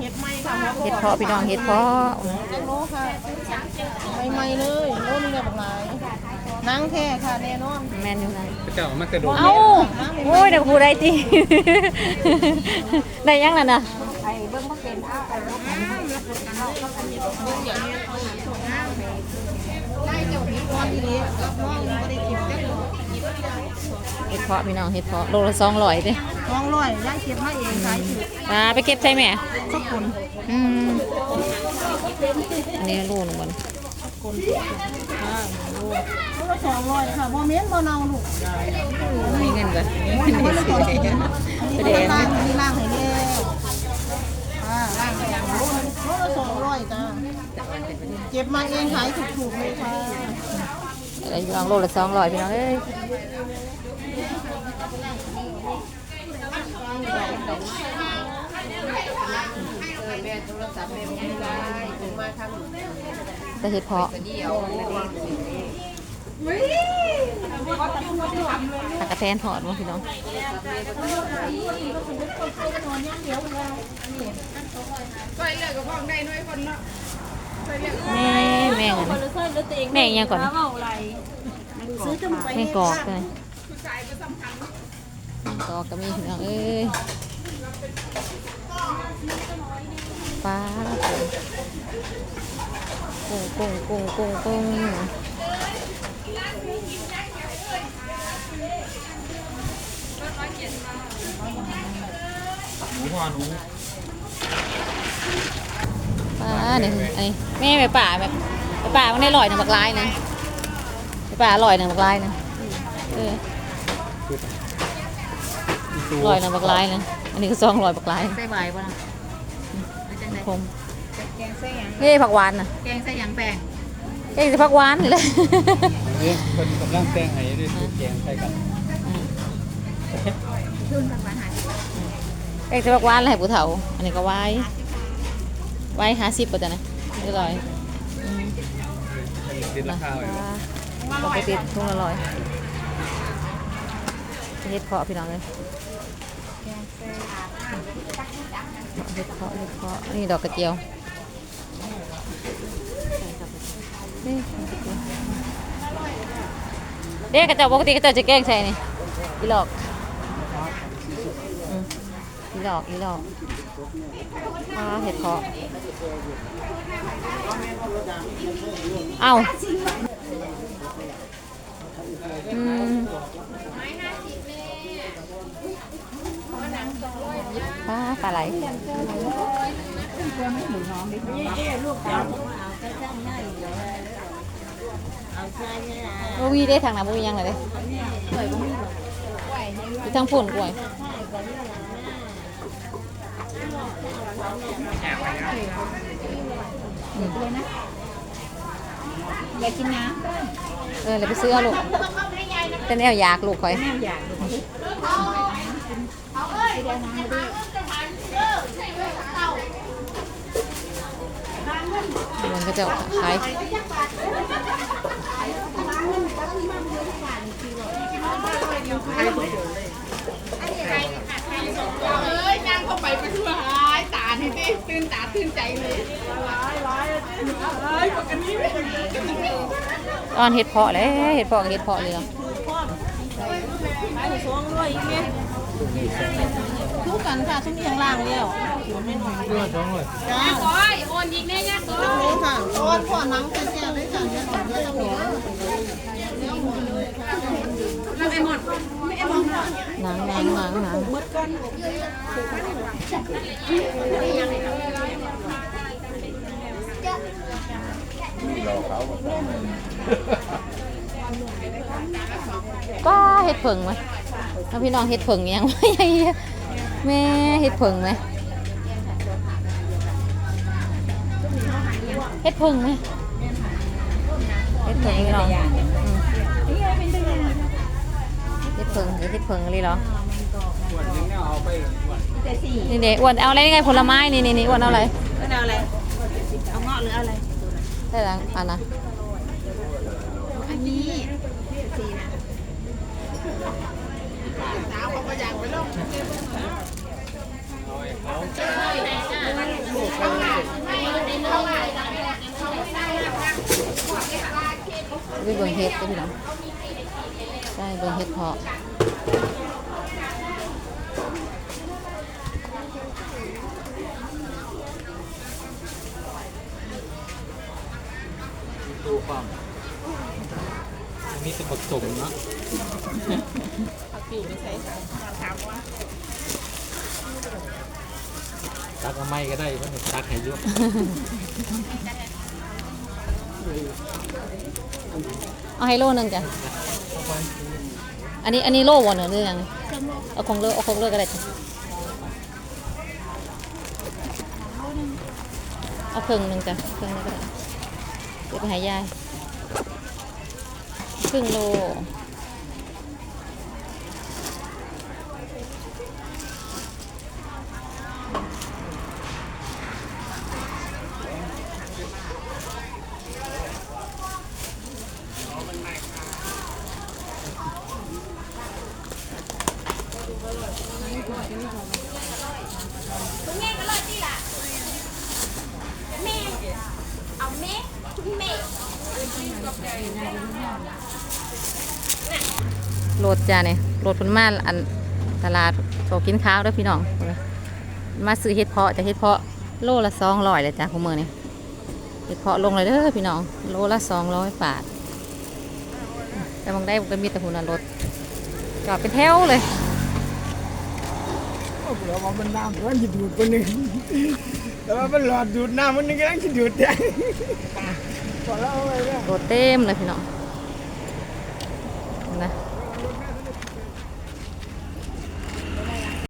เห็ดไหมค่ะเห็ดเพาะพี่น้องเห็ดเพาะเจ้าโลค่ะใหม่ๆเลยโลนึงเนี่ยบักหลายนางแท้ค่ะแน่นอนแม่นอยู่ไหนเจ้ามันกระโดดเอ้าโอ้ยเดี๋ยวพูดได้ตีได้ยังล่ะนะได้เจ้าพี่ก้อนดีๆกับน้องบ่ได้กินได้หรอ เห็ดเพาะพี่น้องเห็ดเพาะโลละสองร้อยเด้น้องร้อยย่าเก็บมาเองขายถูกมาไปเก็บใช่ไหมสักคนอืมอันนี้ลูกหนึ่งบนคนอ่าโลละสองร้อยค่ะบ่เม้นบ่เนาลูกมีเงินก่อนคนละสองร้อยไปอันเดนี้นล่างอันนี้ล่างให้แล้วอ่าล่างให้แล้วโลละสองร้อยจ้าเก็บมาเองขายถูกๆเลยค่ะ อะไรอยู่ลองโลละสองร้อยพี่น้องเอ้ยแต่เห็ดเพาะตะกะแตนทอดมั้งพี่น้องแม่แม่ง อะนะแม่งยังก่อนซื้อจมูกไปแม่งกอกเลยแม่งกอกก็มีพี่น้องเอ้ยปลากุ้งกุ้งกุ้งกุ้งกุ้งหนูหัวหนูปลาเนี่ยไอ้แม่ไปป่าแบบไปป่ามันได้ลอยหนึ่งบักลายหนึงไปป่าลอยหนึ่งบักลายหนึงเออตัวลอยหนึ่งบักลายหนึงอันนี้ก็สองลอยบักลายใส่ใบป่ะนะไม่จังไดคมแกงใส่หยังเฮ้ยผักหวานน่ะแกงใส่หยังแปลงเฮ้ยผักหวานนี่แหละเอ๊ะคนกำลังแต่งให้ด้วยสูตรแกงใส่กันขึ้นทางบ้านหาที่เอ้ยจะผักหวานอะไรผู้เฒ่า อันนี้ก็ไว้ไว้ห้าสิบป่ะจ๊ะนะเรียบร้อยอืม ติดราคาไว้บ่ปกติทุ่งละร้อยเฮ็ดเพาะพี่น้องเลยเฮ็ดเพาะเฮ็ดเพาะนี่ดอกกระเจียวนี่เด็กกระเจ้าปกติกระเจ้าจะแกล้งใช่นี่อีหลอกอีหลอกอีหลอกอ่าเห็ดเพาะ เอาอืมปลาปลาไหลบ่วีได้ทางไหนบ่มียังเลยเด้อยู่ทางฝุ่นกล้วย อยากกินน้เออเลยไปซื้อเอาลูกแต่แนวอยากลูกข่อยำแม่อยากมันก็จะขายเอ้ยนางเข้าไปไปทั่วหาย ตาที่ดิตื่นตาตื่นใจเลยร้ายร้ายเอ้ยปกติไม่ตอนเห็ดเพาะเลยเห็ดเพาะกับเห็ดเพาะเลยเนาะทุกกันค่ะทุกอย่างล่างแล้วเพื่อสองเลยจ้าโอ้ยโอนยิงแน่ยากตัวตรงนี้ค่ะตอนพ่อหนังแก่ๆด้วยกันเนี่ยของเยอะตรงนี้ แล้วไอ้หมดไม่ไอ้หมด หนังหนังหนังหนังก็เห็ดผึ่งไหมถ้าพี่น้องเห็ดผึ่งยังไม่แม่เห็ดผึ่งไหมเห็ดผึ่งไหมเห็ดผึ่งพี่น้อง ที่เพิงหรือที่เพิงเลยเหรอขวนนี่เอาไปขวดี๋นี่เอวดเอาอะไรนี่ไงผลไม้นี่นี่นี่อวดเอาอะไรก็เอาอะไร เอาเงาะหรืออะไรได้แล้วอันนะอันนี้สีนะสาวเขาก็อยากไปลงด้วยเบอร์เฮดก็พี่น้อ ใช่เบิ่งเฮ็ดเพาะตู้ความมีแต่ผสมเนาะผักกิ่วไม่ใช่ค่ะถามว่าตักเอาไม้ก็ได้เพราะมันตักให้เยอะเอาให้โลนึงจ้ะ อันนี้อันนี้โลบ่เนอะหรือยังเอาของโลเอาของโลก็ได้จ้ะเอาเพิ่งหนึ่งจ้ะเพิ่งนึงก็ได้เดี๋ยวไปหายายครึ่งโล โหลดจ้าเนี่ยโหลดคนมาอันตลาดโซกินข้าวด้วยพี่น้อง มาซื้อเห็ดเพาะจะเห็ดเพาะโลละสองร้อยเลยจ้าของมือนี่เห็ดเพาะลงเลยเด้อพี่น้อง โลละสองร้อยบาท แต่บางได้ก็มีแต่หุ่นรถจอดเป็นแถวเลยแล้วว่ามันน้ำมันจะดูดคนหนึ่งแต่ว่ามันหลอดดูดน้ำมันนึงก็ต้องจะดูดได้ ตัวเอาไปเนี่ยรถเต็มเลยพี่น้อง